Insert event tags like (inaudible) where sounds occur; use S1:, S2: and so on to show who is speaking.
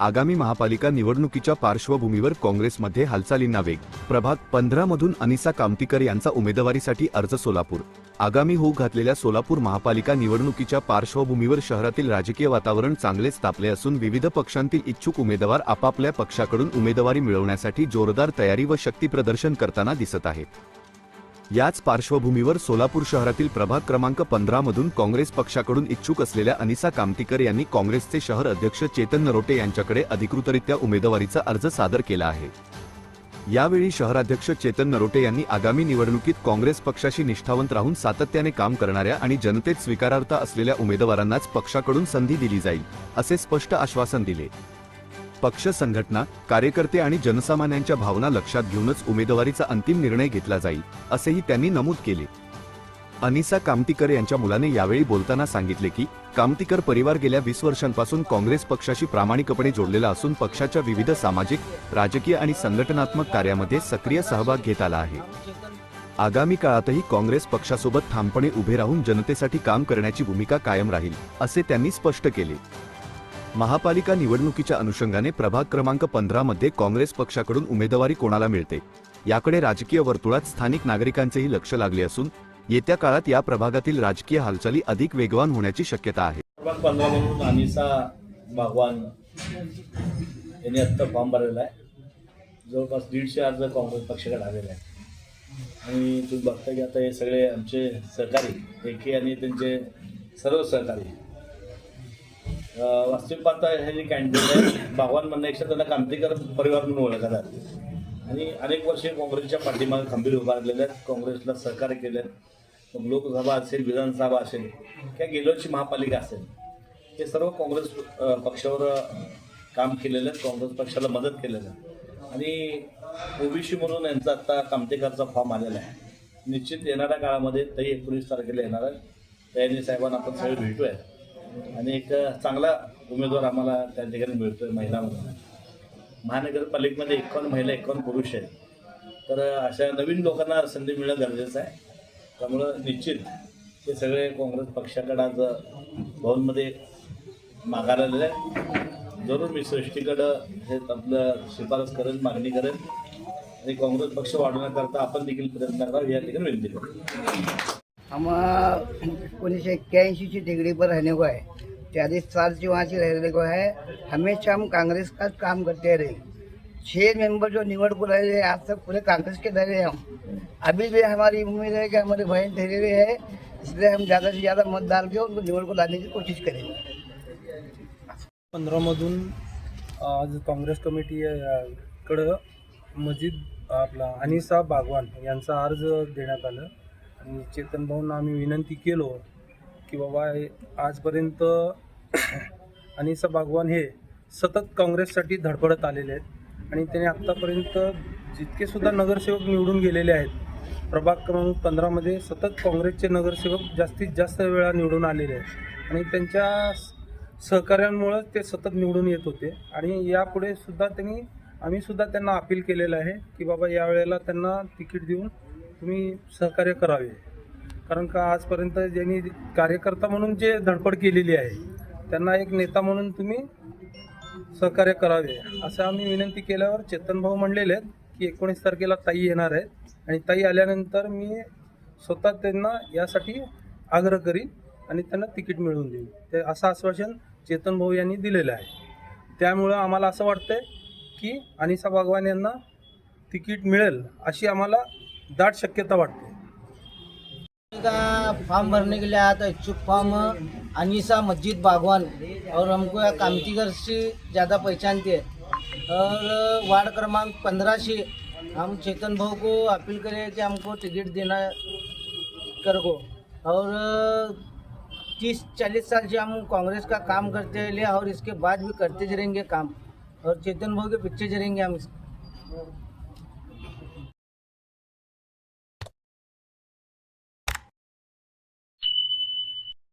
S1: आगामी महापालिका निवडणुकीच्या पार्श्वभूमीवर काँग्रेसमध्ये हालचालींना वेग. प्रभाग पंधरा मधून अनिसा कामतीकर यांचा उमेदवारीसाठी अर्ज सोलापूर. आगामी होऊ घातलेल्या सोलापूर महापालिका निवडणुकीच्या पार्श्वभूमीवर शहरातील राजकीय वातावरण चांगलेच तापले असून विविध पक्षांतील इच्छुक उमेदवार आपापल्या पक्षाकडून उमेदवारी मिळवण्यासाठी जोरदार तयारी व शक्तीप्रदर्शन करताना दिसत आहेत. याच पार्श्वभूमीवर सोलापूर शहरातील प्रभाग क्रमांक पंधरा मधून काँग्रेस पक्षाकडून इच्छुक असलेल्या अनिसा कामतीकर यांनी काँग्रेसचे शहर अध्यक्ष चेतन नरोटे यांच्याकडे अधिकृतरित्या उमेदवारीचा अर्ज सादर केला आहे. यावेळी शहराध्यक्ष चेतन नरोटे यांनी आगामी निवडणुकीत काँग्रेस पक्षाशी निष्ठावंत राहून सातत्याने काम करणाऱ्या आणि जनतेत स्वीकारार्थ असलेल्या उमेदवारांनाच पक्षाकडून संधी दिली जाईल असे स्पष्ट आश्वासन दिले. पक्ष संघटना कार्यकर्ते आणि जनसामान्यांच्या भावना लक्षात घेऊनच उमेदवारीचा अंतिम निर्णय घेतला जाईल असेही त्यांनी नमूद केले. अनिसा कामतीकर यांच्या मुलाने यावेळी बोलताना सांगितले की कामतीकर परिवार गेल्या वीस वर्षांपासून काँग्रेस पक्षाशी प्रामाणिकपणे जोडलेला असून पक्षाच्या विविध सामाजिक राजकीय आणि संघटनात्मक कार्यामध्ये सक्रिय सहभाग घेत आला आहे. आगामी काळातही काँग्रेस पक्षासोबत ठामपणे उभे राहून जनतेसाठी काम करण्याची भूमिका कायम राहील असे त्यांनी स्पष्ट केले. महापालिका निवडणुकीच्या अनुषंगाने प्रभाग क्रमांक पंधरा मध्ये काँग्रेस पक्षाकडून उमेदवारी कोणाला मिळते? याकडे राजकीय वर्तुळात स्थानिक नागरिकांचेही लक्ष लागले असून येत्या काळात या प्रभागातील राजकीय हालचाली अधिक वेगवान होण्याची शक्यता आहे.
S2: अनिसा भगवान यांनी आत्ता फॉर्म भरलेला आहे. जवळपास दीडशे अर्ज काँग्रेस पक्षाकडे आलेले आहे आणि तुम्ही बघता की आता हे सगळे आमचे सहकारी एके आणि त्यांचे सर्व सहकारी वास्तविक पाहता हे जे कॅन्डिडेट आहे भगवान म्हणण्यापेक्षा त्यांना क्रांतिकार परिवार म्हणून ओळखतात आणि अनेक वर्षे काँग्रेसच्या पाठीमागे खंबीर उभारलेले आहेत. काँग्रेसला सहकार्य केले आहेत. मग लोकसभा असेल विधानसभा असेल किंवा गेलोची महापालिका असेल हे सर्व काँग्रेस पक्षावर काम केलेलं आहे काँग्रेस पक्षाला मदत केलेलं आहे. आणि ओबीसी म्हणून यांचा आत्ता कामतेकरचा फॉर्म आलेला आहे. निश्चित येणाऱ्या काळामध्ये तेही एकोणीस तारखेला येणार आहे तयारी साहेबांना आपण सगळे भेटूया आणि एक चांगला उमेदवार आम्हाला त्या ठिकाणी मिळतोय महिलामध्ये महानगरपालिकेमध्ये एकावन्न महिला एकावन्न पुरुष आहेत. तर अशा नवीन लोकांना संधी मिळणं गरजेचं आहे. त्यामुळं निश्चित हे सगळे काँग्रेस पक्षाकडे आज भवनमध्ये मागायला आलेले आहे. जरूर मी सृष्टीकडं हे आपलं शिफारस करेन मागणी करेन आणि काँग्रेस पक्ष वाढवण्याकरता आपण देखील प्रयत्न करावा या ठिकाणी विनंती करू
S3: हम उन्नीस इक्यासी की डिग्री पर रहने को है. चालीस साल से वहाँ से रहने को है. हमेशा हम कांग्रेस का काम करते रहे. छे मेंबर जो निवड़ को रहे आज तक पूरे कांग्रेस के रहे हम. अभी भी हमारी उम्मीद है कि हमारे बहन ठहरे हुए है इसलिए हम ज़्यादा से ज़्यादा मत डाल के उनको निवड़ को लाने की कोशिश करेंगे.
S4: पंधरामधून आज काँग्रेस कमिटी अ, कडं मजीद आपला अनिसा बागवान यांचा अर्ज देण्यात आलं. आणि चेतन भाऊंना आम्ही विनंती केलो की बाबा हे आजपर्यंत (clears throat) अनिसा बागवान हे सतत काँग्रेससाठी धडपडत आलेले आहेत. आणि त्याने आत्तापर्यंत जितकेसुद्धा नगरसेवक निवडून गेलेले आहेत प्रभाग क्रमांक पंधरामध्ये सतत काँग्रेसचे नगरसेवक जास्तीत जास्त वेळा निवडून आलेले आहेत. आणि त्यांच्या सहकार्यांमुळं ते सतत निवडून येत होते. आणि यापुढे सुद्धा त्यांनी आम्हीसुद्धा त्यांना अपील केलेलं आहे की बाबा यावेळेला त्यांना तिकीट देऊन तुम्ही सहकार्य करावे. कारण का आजपर्यंत ज्यांनी कार्यकर्ता म्हणून जे धडपड केलेली आहे त्यांना एक नेता म्हणून तुम्ही सहकार्य करावे. असं आम्ही विनंती केल्यावर चेतन भाऊ म्हणलेले आहेत की एकोणीस तारखेला ताई येणार आहेत. आणि ताई आल्यानंतर मी स्वतः त्यांना यासाठी आग्रह करीन आणि त्यांना तिकीट मिळवून देईन. ते असं आश्वासन चेतन भाऊ यांनी दिलेलं आहे. त्यामुळं आम्हाला असं वाटतंय की अनिसा बागवान यांना तिकीट मिळेल अशी आम्हाला दाट शक्यता
S5: फॉर्म भरने के लिए आया था, इच्छुक फॉर्म अनीसा मस्जिद बागवान. और हमको कामतीगर से ज़्यादा पहचानते हैं और वार्ड क्रमांक पंद्रह से हम चेतन भाव को अपील करें कि हमको टिकट देना कर. को और तीस चालीस साल से हम कांग्रेस का काम करते रहे और इसके बाद भी करते रहेंगे काम. और चेतन भाव के पीछे रहेंगे हम